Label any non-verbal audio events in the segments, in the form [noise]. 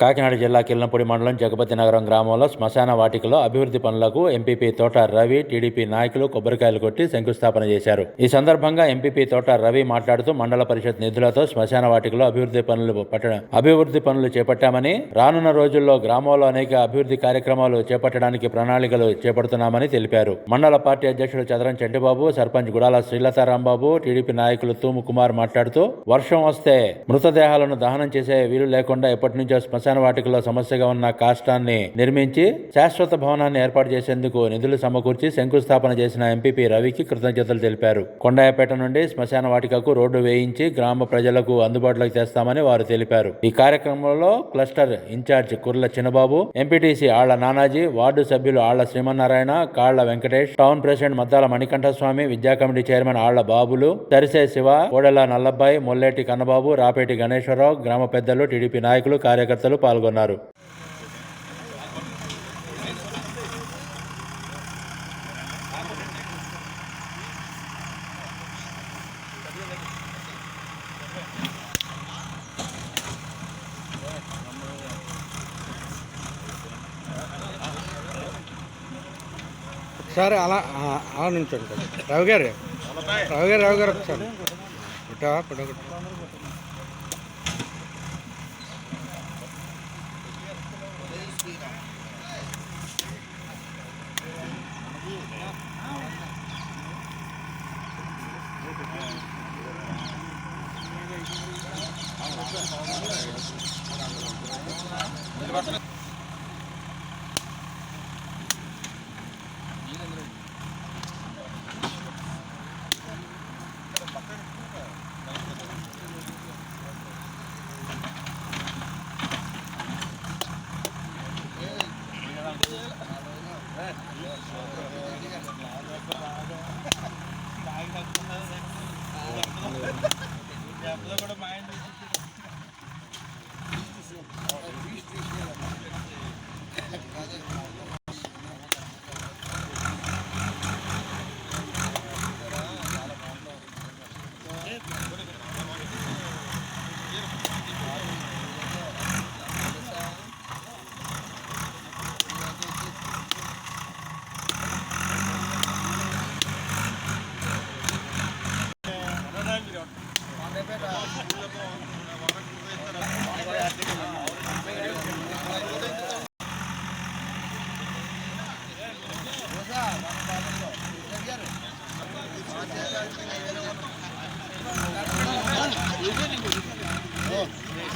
కాకినాడ జిల్లా కిల్లంపూడి మండలం జగపతి నగరం గ్రామంలో శ్మశాన వాటికలో అభివృద్ధి పనులకు ఎంపీపీ తోట రవి టీడీపీ నాయకులు కొబ్బరికాయలు కొట్టి శంకుస్థాపన చేశారు. ఈ సందర్భంగా ఎంపీపీ తోట రవి మాట్లాడుతూ మండల పరిషత్ నిధులతో శ్మశాన వాటికలో అభివృద్ధి పనులు పట్టడం అభివృద్ధి పనులు చేపట్టామని రానున్న రోజుల్లో గ్రామంలో అనేక అభివృద్ధి కార్యక్రమాలు చేపట్టడానికి ప్రణాళికలు చేపడుతున్నామని తెలిపారు. మండల పార్టీ అధ్యక్షుడు చదరం చెడ్డిబాబు సర్పంచ్ గుడాల శ్రీలతారాంబాబు టీడీపీ నాయకులు తూము కుమార్ మాట్లాడుతూ వర్షం వస్తే మృతదేహాలను దహనం చేసే వీలు లేకుండా ఎప్పటి నుంచో శ్మశాన వాటికలో సమస్యగా ఉన్న కాష్టాన్ని నిర్మించి శాశ్వత భవనాన్ని ఏర్పాటు చేసేందుకు నిధులు సమకూర్చి శంకుస్థాపన చేసిన ఎంపీపీ రవికి కృతజ్ఞతలు తెలిపారు. కొండాయపేట నుండి శ్మశాన వాటికకు రోడ్డు వేయించి గ్రామ ప్రజలకు అందుబాటులోకి తెస్తామని వారు తెలిపారు. ఈ కార్యక్రమంలో cluster incharge Kurla Chinnababu MPTC Alla Nanaji ward సభ్యులు ఆళ్ళ శ్రీమన్నారాయణ కాళ్ళ వెంకటేష్ టౌన్ ప్రెసిడెంట్ మద్దాల మణికంఠస్వామి విద్యా కమిటీ చైర్మన్ ఆళ్ళ బాబులు తరిసే శివ కోడెల నల్లబ్బాయి మొల్లేటి కన్నబాబు రాపేటి గణేశ్వరరావు గ్రామ పెద్దలు టీడీపీ నాయకులు కార్యకర్తలు పాల్గొన్నారు. ఒకసారి అలా అలా నుంచోండి కొంచెం. రావు గారు రావు గారు రావు గారు ఒకసారి. ఇటా. [laughs] ఇటా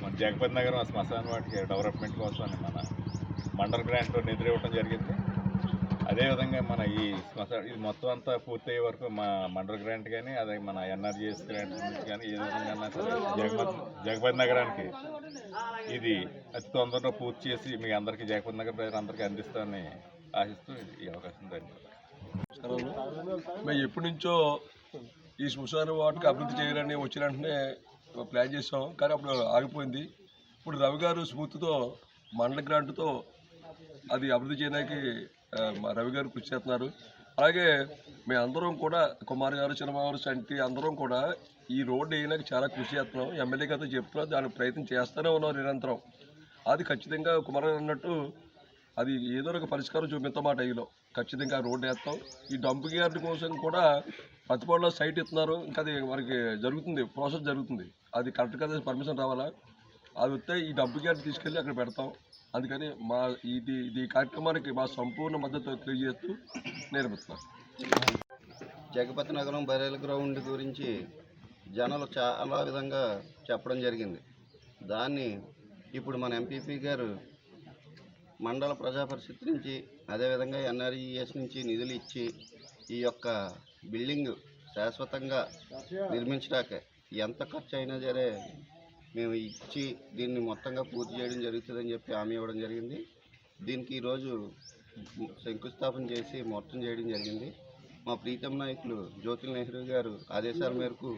మన జగపతి నగరం శ్మశాన వాటికి డెవలప్మెంట్ కోసం మన మండల్ గ్రాంట్లో నిధులు ఇవ్వడం జరిగింది. అదేవిధంగా మన ఈ శ్మశాన ఇది మొత్తం అంతా పూర్తయ్యే వరకు మా మండల్ గ్రాంట్ కానీ అదే మన ఎన్ఆర్జీఎస్ గ్రాంట్ నుంచి కానీ ఏ విధంగా జగపతి జగపతి నగరానికి ఇది అతి తొందరగా పూర్తి చేసి మీ అందరికీ జగపతి నగర ప్రజలందరికీ అందిస్తామని ఆశిస్తూ ఈ అవకాశం ధన్యవాదాలు మేము ఎప్పటి నుంచో ఈ శ్మశాన వాటికి అభివృద్ధి చేయాలని వచ్చిన వెంటనే ప్లాన్ చేసాం కానీ అప్పుడు ఆగిపోయింది. ఇప్పుడు రవి గారు స్ఫూర్తితో మండల గ్రాంట్తో అది అభివృద్ధి చేయడానికి మా రవి గారు కృషి చేస్తున్నారు. అలాగే మేము అందరం కూడా కుమార్ గారు చిన్నబాబు సంటి అందరం కూడా ఈ రోడ్డు వేయడానికి చాలా కృషి చేస్తున్నాం. ఎమ్మెల్యే గారితో చెప్తున్నాం దానికి ప్రయత్నం చేస్తూనే ఉన్నాం నిరంతరం. అది ఖచ్చితంగా కుమార్ గారు అన్నట్టు అది ఏదో ఒక పరిష్కారం చూపిస్తామాట ఈలో ఖచ్చితంగా రోడ్డు వేస్తాం. ఈ డంప్ యార్డ్ కోసం కూడా పత్తిపాడులో సైట్ ఇస్తున్నారు. ఇంకా అది మనకి జరుగుతుంది. ప్రాసెస్ జరుగుతుంది. అది కరెక్ట్గా పర్మిషన్ రావాలా? అది వస్తే ఈ డబ్బు గారిని తీసుకెళ్ళి అక్కడ పెడతాం. అందుకని మా ఇది ఇది కార్యక్రమానికి మా సంపూర్ణ మద్దతు తెలియజేస్తూ నిర్మిస్తున్నాం జగపతి నగరం బరేల గ్రౌండ్ గురించి జనాలు చాలా విధంగా చెప్పడం జరిగింది. దాన్ని ఇప్పుడు మన ఎంపీపీ గారు మండల ప్రజాపరిషత్ నుంచి అదేవిధంగా ఎన్ఆర్ఈఎస్ నుంచి నిధులు ఇచ్చి ఈ యొక్క బిల్డింగ్ శాశ్వతంగా నిర్మించడాకే ఎంత ఖర్చు అయినా సరే మేము ఇచ్చి దీన్ని మొత్తంగా పూర్తి చేయడం జరుగుతుందని చెప్పి హామీ ఇవ్వడం జరిగింది. దీనికి ఈరోజు శంకుస్థాపన చేసి మొత్తం చేయడం జరిగింది. మా ప్రీతం నాయకులు జ్యోతి నెహ్రూ గారు ఆదేశాల మేరకు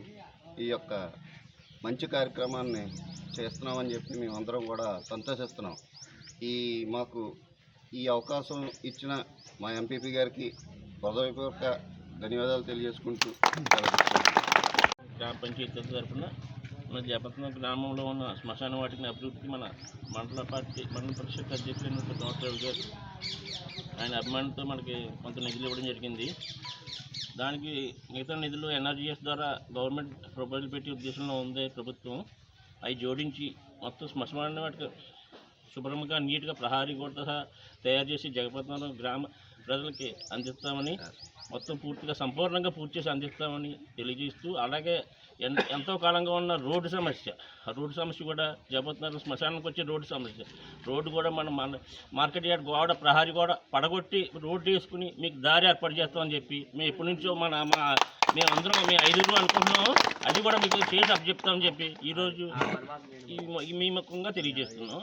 ఈ యొక్క మంచి కార్యక్రమాన్ని చేస్తున్నామని చెప్పి మేమందరం కూడా సంతోషిస్తున్నాం. ఈ మాకు ఈ అవకాశం ఇచ్చిన మా ఎంపీపీ గారికి హృదయపూర్వక ధన్యవాదాలు తెలియజేసుకుంటూ గ్రామ పంచాయతీ తరఫున మన జపత్న గ్రామంలో ఉన్న శ్మశాన వాటిని అభివృద్ధికి మన మండల పార్టీ మండల పరిషత్ అధ్యక్షులైన డాక్టర్ గారు ఆయన అభిమానంతో మనకి కొంత నిధులు ఇవ్వడం జరిగింది. దానికి మిగతా నిధులు ఎన్ఆర్జీఎస్ ద్వారా గవర్నమెంట్ ప్రపోజల్ పెట్టే ఉద్దేశంలో ఉంది ప్రభుత్వం అవి జోడించి మొత్తం శ్మశాన వాటికి శుభ్రంగా నీట్గా ప్రహారీ కూడా సహా తయారు చేసి జగపట్నం గ్రామ ప్రజలకి అందిస్తామని మొత్తం పూర్తిగా సంపూర్ణంగా పూర్తి చేసి అందిస్తామని తెలియజేస్తూ అలాగే ఎంతో కాలంగా ఉన్న రోడ్డు సమస్య రోడ్డు సమస్య కూడా జగపతినగర్ శ్మశానానికి వచ్చే రోడ్డు సమస్య. రోడ్డు కూడా మనం మన మార్కెట్ యార్డ్ గోడ ప్రహారీ గోడ పడగొట్టి రోడ్డు వేసుకుని మీకు దారి ఏర్పాటు చేస్తామని చెప్పి మేము ఎప్పటి నుంచో మన మా మేమందరం మేము ఐదుగురు అనుకుంటున్నాం. అది కూడా మీకు చేసి అప్పచెప్తామని చెప్పి ఈరోజు ఈ ఈ మీ ముఖంగా తెలియజేస్తున్నాం.